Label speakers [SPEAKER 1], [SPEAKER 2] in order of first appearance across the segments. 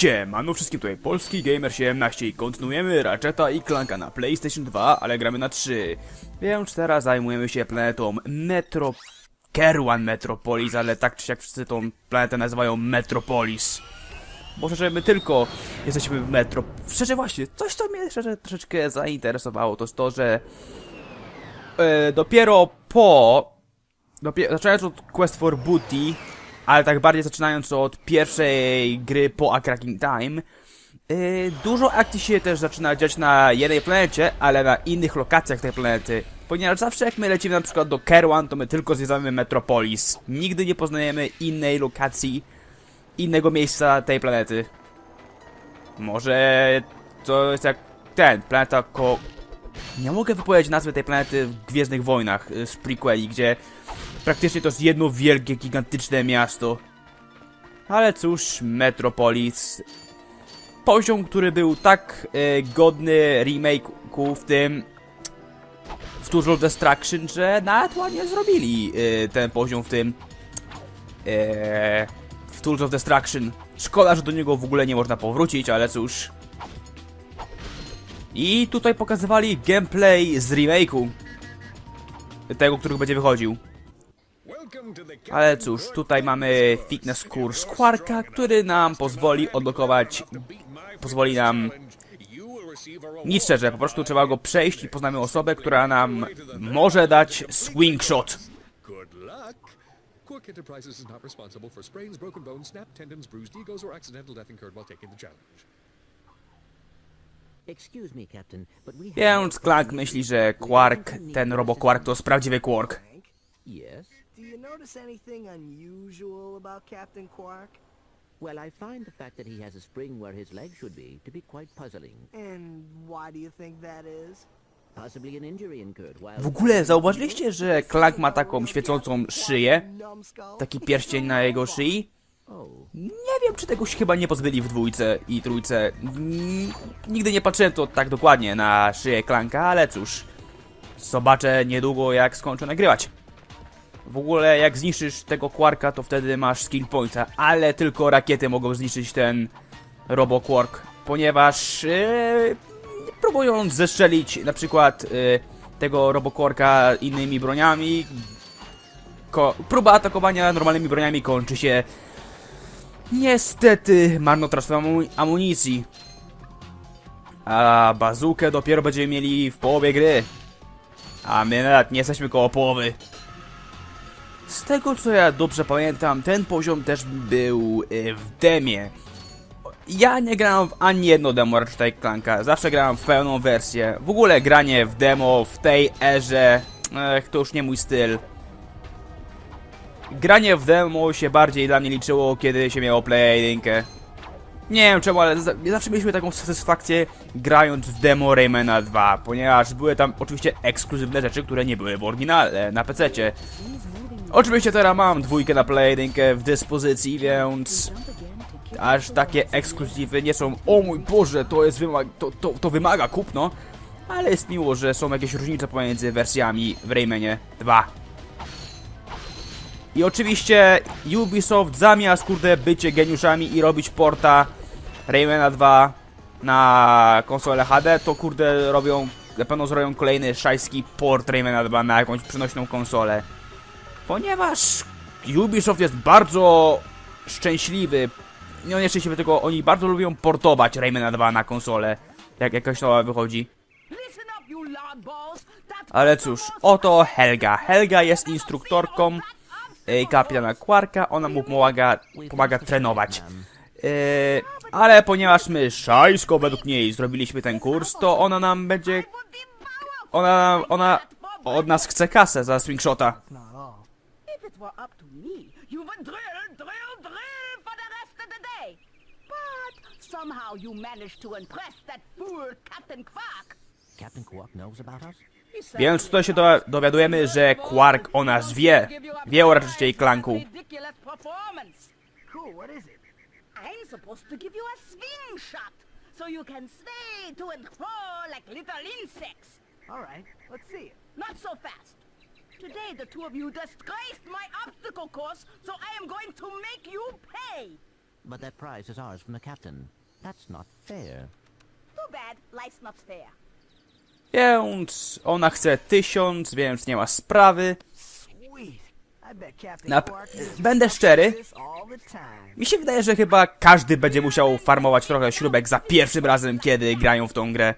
[SPEAKER 1] Siemano wszystkim, tutaj Polski Gamer 17 i kontynuujemy Ratcheta i Clanka na PlayStation 2, ale gramy na 3. Więc teraz zajmujemy się planetą Metro... Kerwan Metropolis, ale tak czy siak wszyscy tą planetę nazywają Metropolis. Bo szczerze, my tylko jesteśmy w Metro... Szczerze właśnie, coś co mnie szczerze troszeczkę zainteresowało, to jest to, że... E, dopiero po... Dopiero, zaczynając od Quest for Booty, ale tak bardziej zaczynając od pierwszej gry po A Cracking Time, yy, dużo akcji się też zaczyna dziać na jednej planecie, ale na innych lokacjach tej planety. Ponieważ zawsze jak my lecimy na przykład do Kerwan, to my tylko zwiedzamy Metropolis. Nigdy nie poznajemy innej lokacji, innego miejsca tej planety. Może to jest jak ten, planeta ko... Nie mogę wypowiedzieć nazwy tej planety w Gwiezdnych Wojnach y, z prequeli, gdzie praktycznie to jest jedno wielkie, gigantyczne miasto. Ale cóż, Metropolis. Poziom, który był tak e, godny remake'u w tym w of Destruction, że nawet ładnie zrobili e, ten poziom w tym e, w Tools of Destruction. Szkoda, że do niego w ogóle nie można powrócić, ale cóż. I tutaj pokazywali gameplay z remake'u. Tego, który będzie wychodził. Ale cóż, tutaj mamy fitness kurs Quarka, który nam pozwoli odblokować, pozwoli nam nic szczerze, po prostu trzeba go przejść i poznamy osobę, która nam może dać swing shot.
[SPEAKER 2] Quark Enterprises is not responsible for sprains, broken bones, snapped tendons, bruised egos, or accidental death incurred while taking the challenge.
[SPEAKER 3] Excuse me, Captain, but we have
[SPEAKER 1] Więc Clank myśli, że Quark, ten robo-Quark to jest prawdziwy Quark.
[SPEAKER 3] Yes.
[SPEAKER 4] Do you notice anything unusual about Captain Quark?
[SPEAKER 3] Well, I find the fact that he has a spring where his leg should be to be quite puzzling.
[SPEAKER 4] And why do you think that is?
[SPEAKER 3] Possibly an injury incurred while
[SPEAKER 1] W ogóle zauważyliście, że Clank ma taką świecącą szyję? Taki pierścień na jego szyi? Nie wiem, czy tego się chyba nie pozbyli w dwójce i trójce. Nigdy nie patrzyłem to tak dokładnie na szyję Klanka, ale cóż. Zobaczę niedługo, jak skończę nagrywać. W ogóle, jak zniszczysz tego Quarka, to wtedy masz skill pointa, ale tylko rakiety mogą zniszczyć ten Robo Quark, ponieważ yy, próbując zestrzelić na przykład yy, tego Robo Quarka innymi broniami, próba atakowania normalnymi broniami kończy się Niestety, marnotrawstwem amu- amunicji. A bazukę dopiero będziemy mieli w połowie gry. A my nawet nie jesteśmy koło połowy. Z tego co ja dobrze pamiętam, ten poziom też był y, w demie. Ja nie grałem w ani jedno demo Ratchet Clanka, zawsze grałem w pełną wersję. W ogóle granie w demo w tej erze, ech, to już nie mój styl. Granie w demo się bardziej dla mnie liczyło, kiedy się miało Play 1. Nie wiem czemu, ale za- zawsze mieliśmy taką satysfakcję grając w demo Raymana 2, ponieważ były tam oczywiście ekskluzywne rzeczy, które nie były w oryginale na PC-cie. Oczywiście teraz mam dwójkę na Play 1 w dyspozycji, więc aż takie ekskluzywy nie są o mój Boże, to jest wymag to, to, to wymaga kupno, ale jest miło, że są jakieś różnice pomiędzy wersjami w Raymanie 2. I oczywiście Ubisoft zamiast kurde bycie geniuszami i robić porta Raymana 2 na konsolę HD, to kurde robią, na pewno zrobią kolejny szajski port Raymana 2 na jakąś przenośną konsolę. Ponieważ Ubisoft jest bardzo szczęśliwy, nie nieszczęśliwy, tylko oni bardzo lubią portować Raymana 2 na konsolę, jak jakaś nowa wychodzi. Ale cóż, oto Helga. Helga jest instruktorką e, kapitana Quarka, ona mu pomaga, pomaga trenować. E, ale ponieważ my szajsko według niej zrobiliśmy ten kurs, to ona nam będzie... Ona, ona od nas chce kasę za swingshota.
[SPEAKER 4] Not all.
[SPEAKER 5] If it were up to me, you would drill, drill, drill for the rest of the day. But somehow you managed to impress that fool Captain Quark.
[SPEAKER 3] Captain Quark knows about us?
[SPEAKER 5] He said
[SPEAKER 1] Więc tutaj się do, dowiadujemy, że Quark o nas wie. Wie o raczej klanku.
[SPEAKER 5] Ridiculous performance.
[SPEAKER 4] Cool, what is it?
[SPEAKER 5] I'm supposed to give you a swing shot, so you can sway to and fro like little insects.
[SPEAKER 4] Alright, let's see it.
[SPEAKER 5] Not so fast. Today the two of you disgraced my obstacle course, so I am going to make you pay.
[SPEAKER 3] But that prize is ours from the captain. That's not fair.
[SPEAKER 5] Too bad. Life's not fair.
[SPEAKER 1] Więc ona chce tysiąc, więc nie ma sprawy.
[SPEAKER 4] Sweet. I bet Captain
[SPEAKER 1] Na- będę szczery. Mi się wydaje, że chyba każdy będzie musiał farmować trochę śrubek za pierwszym razem, kiedy grają w tą grę.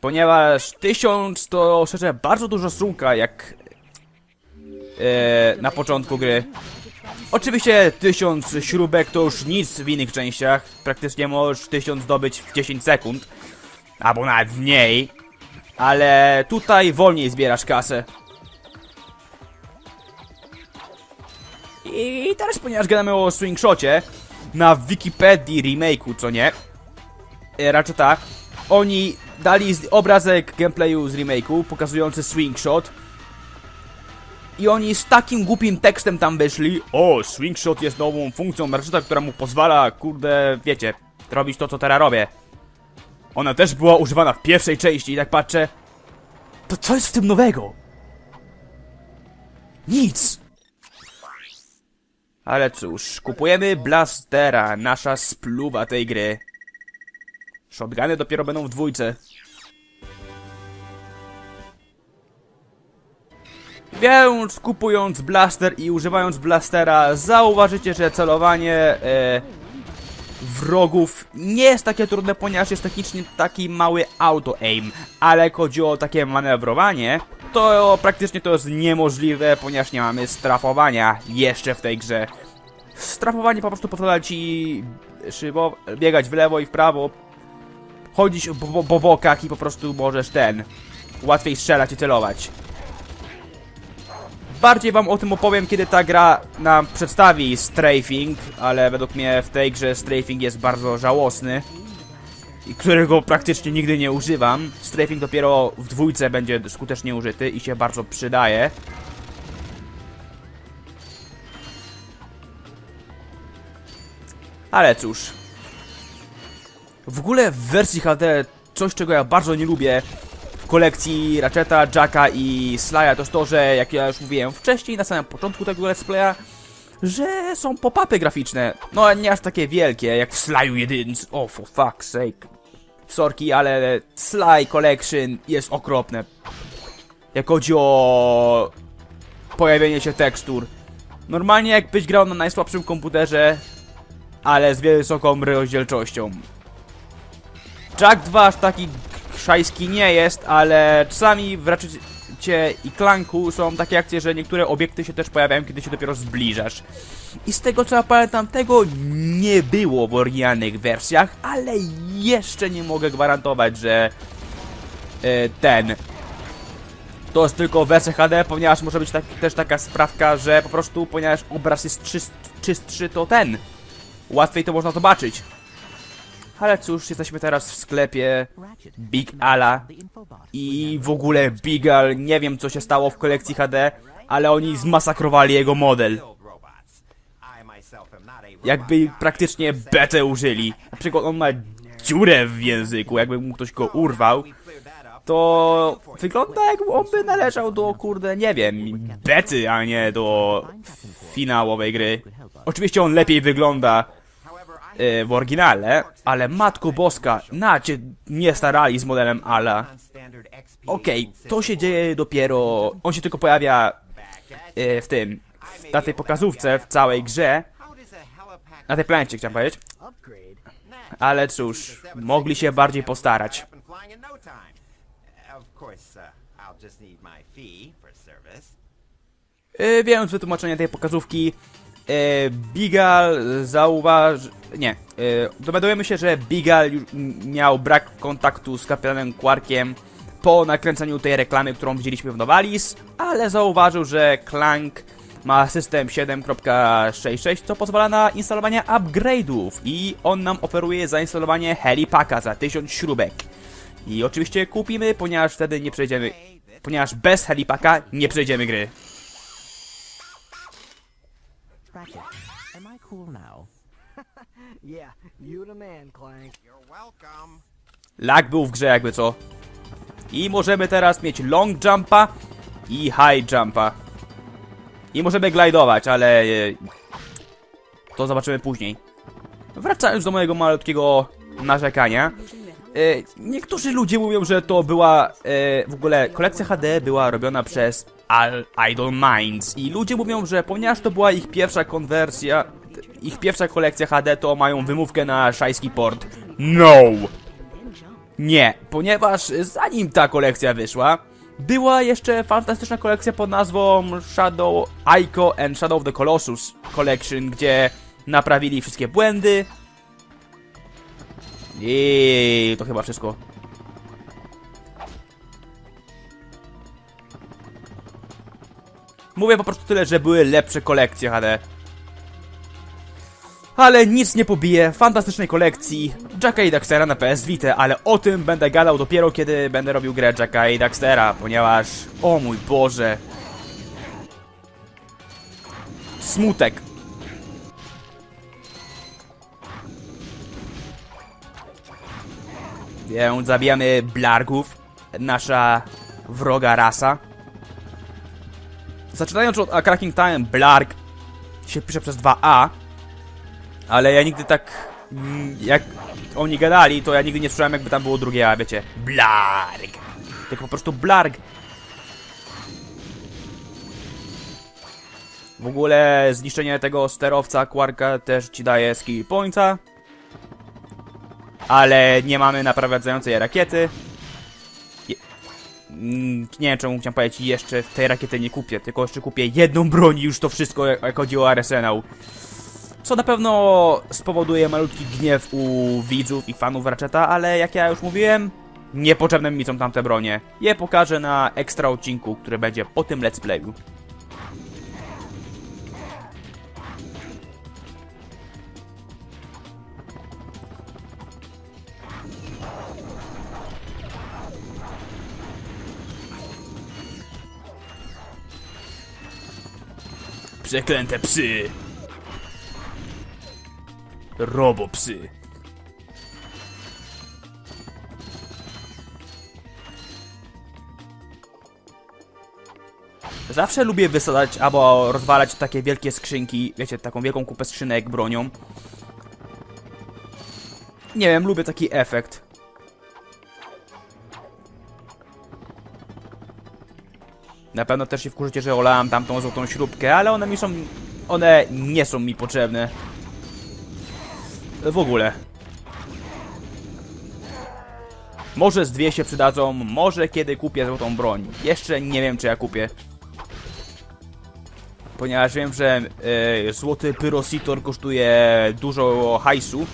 [SPEAKER 1] Ponieważ tysiąc to szczerze bardzo dużo sumka, jak e, na początku gry. Oczywiście tysiąc śrubek to już nic w innych częściach. Praktycznie możesz tysiąc zdobyć w 10 sekund. Albo nawet mniej. Ale tutaj wolniej zbierasz kasę. I teraz, ponieważ gadamy o Swingshocie, na Wikipedii remake'u, co nie? E, Raczej tak. Oni dali obrazek gameplayu z remake'u, pokazujący Swingshot. I oni z takim głupim tekstem tam wyszli. O, Swingshot jest nową funkcją Ratcheta, która mu pozwala, kurde, wiecie, robić to, co teraz robię. Ona też była używana w pierwszej części i tak patrzę. To co jest w tym nowego? Nic! Ale cóż, kupujemy blastera, nasza spluwa tej gry. Shotguny dopiero będą w dwójce. Więc kupując blaster i używając blastera, zauważycie, że celowanie e, wrogów nie jest takie trudne, ponieważ jest technicznie taki mały auto-aim. Ale jak chodzi o takie manewrowanie, to praktycznie to jest niemożliwe, ponieważ nie mamy strafowania jeszcze w tej grze. Strafowanie po prostu pozwala ci szybo, biegać w lewo i w prawo, chodzić po, po, bokach i po prostu możesz ten łatwiej strzelać i celować. Bardziej wam o tym opowiem, kiedy ta gra nam przedstawi strafing, ale według mnie w tej grze strafing jest bardzo żałosny. I którego praktycznie nigdy nie używam. Strafing dopiero w dwójce będzie skutecznie użyty i się bardzo przydaje. Ale cóż. W ogóle w wersji HD coś, czego ja bardzo nie lubię w kolekcji Ratcheta, Jacka i Sly'a to jest to, że jak ja już mówiłem wcześniej, na samym początku tego let's playa, że są pop-upy graficzne. No nie aż takie wielkie, jak w Sly'u 1. Oh, for fuck's sake. Sorki, ale Sly Collection jest okropne. Jak chodzi o pojawienie się tekstur. Normalnie jakbyś grał na najsłabszym komputerze, ale z wysoką rozdzielczością. Jack 2 aż taki szajski nie jest, ale czasami w Ratchetie i Clanku są takie akcje, że niektóre obiekty się też pojawiają, kiedy się dopiero zbliżasz. I z tego co ja pamiętam, tego nie było w oryginalnych wersjach, ale jeszcze nie mogę gwarantować, że e, ten to jest tylko wersja HD, ponieważ może być tak, też taka sprawka, że po prostu, ponieważ obraz jest czyst, czystszy, to ten. Łatwiej to można zobaczyć. Ale cóż, jesteśmy teraz w sklepie. Big Ala i w ogóle Bigal, nie wiem co się stało w kolekcji HD, ale oni zmasakrowali jego model. Jakby praktycznie betę użyli. Na przykład on ma dziurę w języku, jakby mu ktoś go urwał. To wygląda jakby on by należał do, kurde, nie wiem, bety, a nie do finałowej gry. Oczywiście on lepiej wygląda e, w oryginale, ale Matko Boska, na cię nie starali z modelem Ala. Okej, to się dzieje dopiero. On się tylko pojawia e, w tym. w- Na tej pokazówce w całej grze. Na tej planecie chciałem powiedzieć. Ale cóż, mogli się bardziej postarać. E, Więc wytłumaczenie tej pokazówki. E, Bigal zauważ... Nie. E, dowiadujemy się, że Bigal miał brak kontaktu z kapitanem Quarkiem po nakręceniu tej reklamy, którą widzieliśmy w Novalis, ale zauważył, że Clank ma system 7.66, co pozwala na instalowanie upgrade'ów i on nam oferuje zainstalowanie Helipaka za 1000 śrubek. I oczywiście kupimy, ponieważ wtedy nie przejdziemy... Ponieważ bez Helipaka nie przejdziemy gry.
[SPEAKER 3] Ratchet. Am I cool now?
[SPEAKER 4] Yeah, you the man, Clank.
[SPEAKER 1] Lag był w grze jakby co. I możemy teraz mieć long jumpa i high jumpa. I możemy glidować, ale... e, To zobaczymy później. wracając do mojego malutkiego narzekania. E, niektórzy ludzie mówią, że to była e, w ogóle kolekcja HD była robiona przez Al Idol Minds i ludzie mówią, że ponieważ to była ich pierwsza konwersja, ich pierwsza kolekcja HD, to mają wymówkę na szajski port. No! Nie, ponieważ zanim ta kolekcja wyszła, była jeszcze fantastyczna kolekcja pod nazwą Shadow Ico and Shadow of the Colossus Collection, gdzie naprawili wszystkie błędy. I to chyba wszystko. Mówię po prostu tyle, że były lepsze kolekcje HD. Ale nic nie pobije fantastycznej kolekcji Jacka i Daxtera na PS Vita, ale o tym będę gadał dopiero kiedy będę robił grę Jacka i Daxtera, ponieważ... O mój Boże... Smutek. Więc zabijamy Blargów, nasza wroga rasa. Zaczynając od A Cracking Time, Blarg się pisze przez 2A, ale ja nigdy tak. mm, Jak oni gadali, to ja nigdy nie słyszałem, jakby tam było drugie A, wiecie. Blarg. Tylko po prostu blarg. W ogóle zniszczenie tego sterowca Quarka też ci daje skill pointa. Ale nie mamy naprawiającej rakiety. Mm, nie wiem czemu chciałem powiedzieć jeszcze tej rakiety nie kupię, tylko jeszcze kupię jedną broń i już to wszystko jak, jak chodzi o arsenał. Co na pewno spowoduje malutki gniew u widzów i fanów Ratcheta, ale jak ja już mówiłem, niepotrzebne mi są tamte bronie. Je pokażę na ekstra odcinku, który będzie po tym let's playu. Przeklęte psy! Robopsy. Zawsze lubię wysadzać albo rozwalać takie wielkie skrzynki, wiecie, taką wielką kupę skrzynek bronią. Nie wiem, lubię taki efekt. Na pewno też się wkurzycie, że olałem tamtą złotą śrubkę, ale one mi są... One nie są mi potrzebne. W ogóle. Może z dwie się przydadzą, może kiedy kupię złotą broń. Jeszcze nie wiem, czy ja kupię. Ponieważ wiem, że e, złoty pyrositor kosztuje dużo hajsu.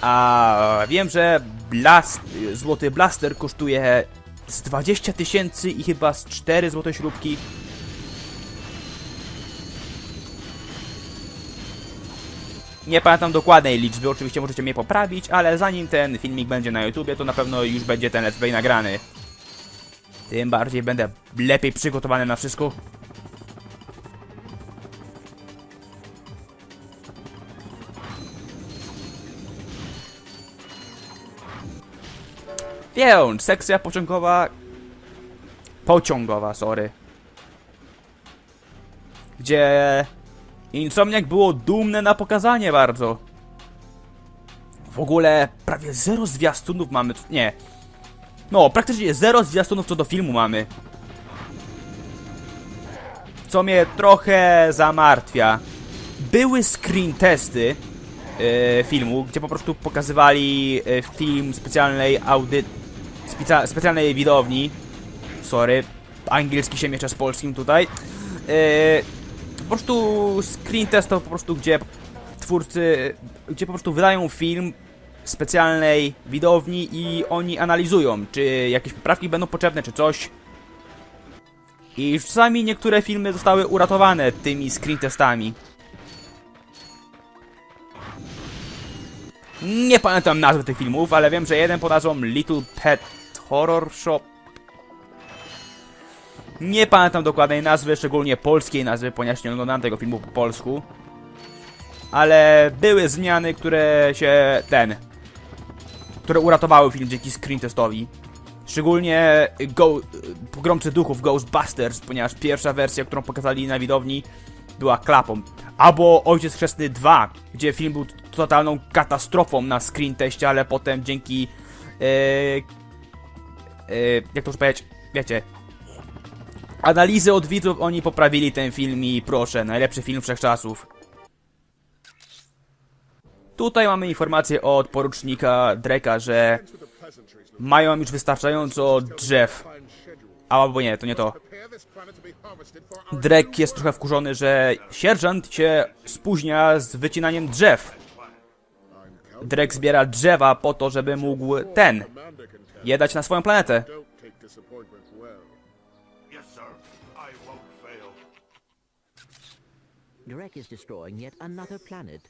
[SPEAKER 1] A wiem, że blast, złoty blaster kosztuje z 20 tysięcy i chyba z 4 złote śrubki. Nie pamiętam dokładnej liczby, oczywiście możecie mnie poprawić, ale zanim ten filmik będzie na YouTubie, to na pewno już będzie ten let's play nagrany. Tym bardziej będę lepiej przygotowany na wszystko. Więc sekcja pociągowa... Pociągowa, sorry. Gdzie... Insomniac było dumne na pokazanie bardzo. W ogóle prawie zero zwiastunów mamy. Nie. No, praktycznie zero zwiastunów co do filmu mamy. Co mnie trochę zamartwia. Były screen testy e, filmu, gdzie po prostu pokazywali e, film specjalnej audyt... Speca specjalnej widowni. Sorry, angielski się miesza z polskim tutaj. E, po prostu screen test to po prostu gdzie twórcy, gdzie po prostu wydają film specjalnej widowni i oni analizują, czy jakieś poprawki będą potrzebne, czy coś. I czasami niektóre filmy zostały uratowane tymi screen testami. Nie pamiętam nazwy tych filmów, ale wiem, że jeden pod nazwą Little Pet Horror Shop nie pamiętam dokładnej nazwy, szczególnie polskiej nazwy, ponieważ nie oglądałem tego filmu po polsku. Ale były zmiany, które się... ten... Które uratowały film dzięki screen testowi. Szczególnie Go, Pogromcy Duchów Ghostbusters, ponieważ pierwsza wersja, którą pokazali na widowni była klapą. Albo Ojciec Chrzestny 2, gdzie film był totalną katastrofą na screen teście, ale potem dzięki e, jak to już powiedzieć, wiecie analizy od widzów oni poprawili ten film i proszę, najlepszy film wszechczasów. Tutaj mamy informację od porucznika Dreka, że mają już wystarczająco drzew. Albo nie, to nie to. Drek jest trochę wkurzony, że sierżant się spóźnia z wycinaniem drzew. Drek zbiera drzewa po to, żeby mógł ten je dać na swoją planetę.
[SPEAKER 3] Drek is destroying yet another planet.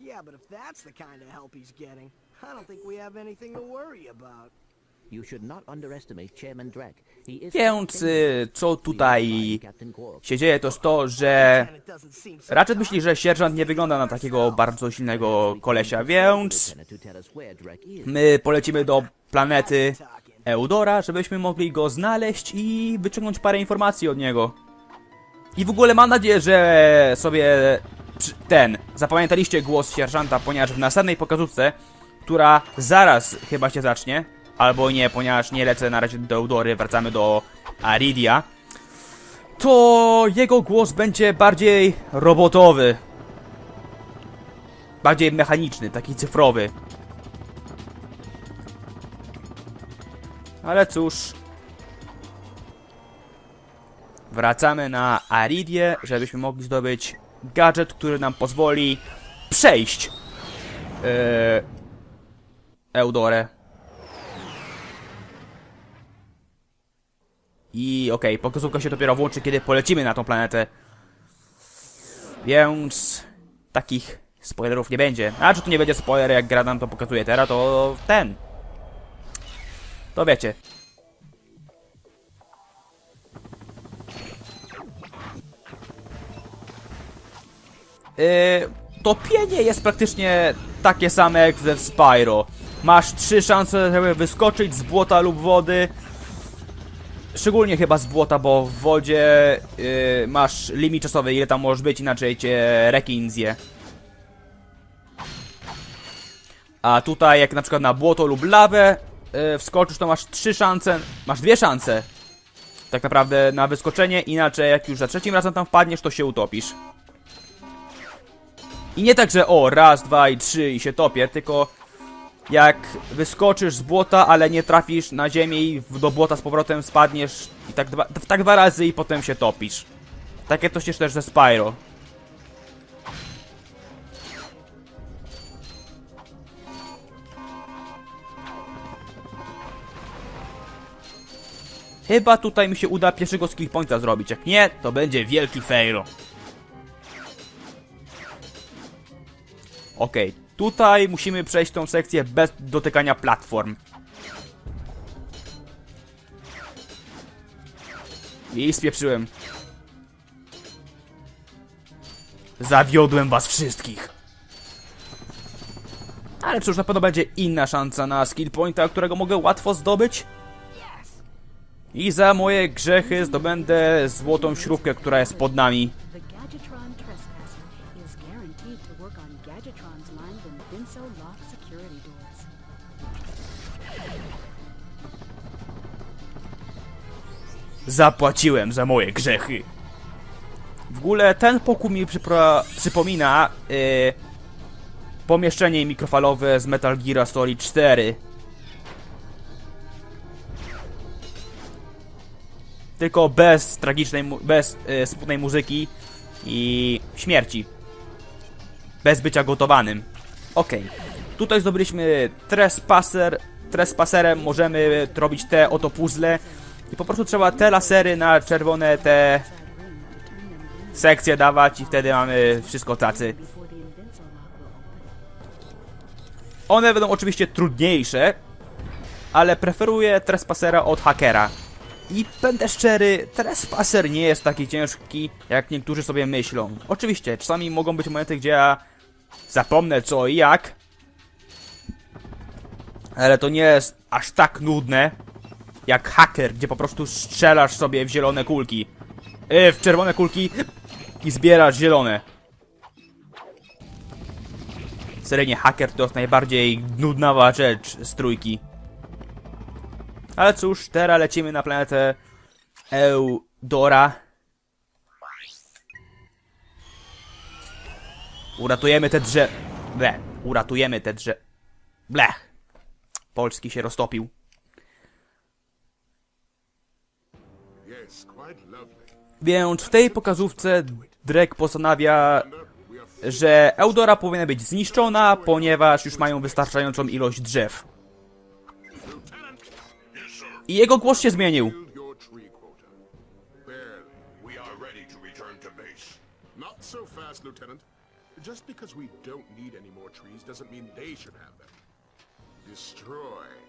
[SPEAKER 4] Yeah, but if that's the kind of help he's getting, I don't think we have anything to worry about.
[SPEAKER 1] Więc y, co tutaj się dzieje, to jest to, że Ratchet myśli, że sierżant nie wygląda na takiego bardzo silnego kolesia, więc my polecimy do planety Eudora, żebyśmy mogli go znaleźć i wyciągnąć parę informacji od niego. I w ogóle mam nadzieję, że sobie ten, zapamiętaliście głos sierżanta, ponieważ w następnej pokazówce, która zaraz chyba się zacznie, albo nie, ponieważ nie lecę na razie do Eudory, wracamy do Aridia, to jego głos będzie bardziej robotowy. Bardziej mechaniczny, taki cyfrowy. Ale cóż. Wracamy na Aridię, żebyśmy mogli zdobyć gadżet, który nam pozwoli przejść yy, Eudorę. I okej, okay, pokazówka się dopiero włączy, kiedy polecimy na tą planetę. Więc takich spoilerów nie będzie. A czy tu nie będzie spoiler, jak gra nam to pokazuje teraz, to ten. To wiecie. Yy, topienie jest praktycznie takie same jak ze Spyro. Masz trzy szanse, żeby wyskoczyć z błota lub wody. Szczególnie chyba z błota, bo w wodzie yy, masz limit czasowy, ile tam możesz być, inaczej cię rekin zje. A tutaj, jak na przykład na błoto lub lawę yy, wskoczysz, to masz trzy szanse, masz dwie szanse. Tak naprawdę na wyskoczenie, inaczej jak już za trzecim razem tam wpadniesz, to się utopisz. I nie tak, że o, raz, dwa i trzy i się topię, tylko jak wyskoczysz z błota, ale nie trafisz na ziemię i do błota z powrotem spadniesz i tak dwa, tak dwa razy i potem się topisz. Takie to się też ze Spyro. Chyba tutaj mi się uda pierwszego skill pointa zrobić. Jak nie, to będzie wielki fail. Okej, tutaj musimy przejść tą sekcję bez dotykania platform. I spieprzyłem. Zawiodłem was wszystkich. Ale cóż, na pewno będzie inna szansa na skill pointa, którego mogę łatwo zdobyć. I za moje grzechy zdobędę złotą śrubkę, która jest pod nami. Zapłaciłem za moje grzechy. W ogóle ten pokój mi przypomina yy, pomieszczenie mikrofalowe z Metal Gear Solid 4. Tylko bez tragicznej, bez yy, smutnej muzyki i śmierci. Bez bycia gotowanym. Okej. Tutaj zdobyliśmy trespasser. Trespasserem możemy robić te oto puzzle. I po prostu trzeba te lasery na czerwone te sekcje dawać i wtedy mamy wszystko tacy. One będą oczywiście trudniejsze, ale preferuję Trespassera od Hackera. I będę szczery, Trespasser nie jest taki ciężki, jak niektórzy sobie myślą. Oczywiście, czasami mogą być momenty, gdzie ja zapomnę co i jak, ale to nie jest aż tak nudne, jak Hacker, gdzie po prostu strzelasz sobie w zielone kulki. Yy, w czerwone kulki i zbierasz zielone. Seryjnie haker to jest najbardziej nudnawa rzecz z trójki. Ale cóż, teraz lecimy na planetę Eudora. Uratujemy te drzew... Ble. Uratujemy te drzew... Blech. Polski się roztopił. Więc w tej pokazówce Drake postanawia, że Eudora powinna być zniszczona, ponieważ już mają wystarczającą ilość drzew. I jego głos się zmienił.
[SPEAKER 6] Just because we don't need any more trees doesn't mean they should have them. Destroy.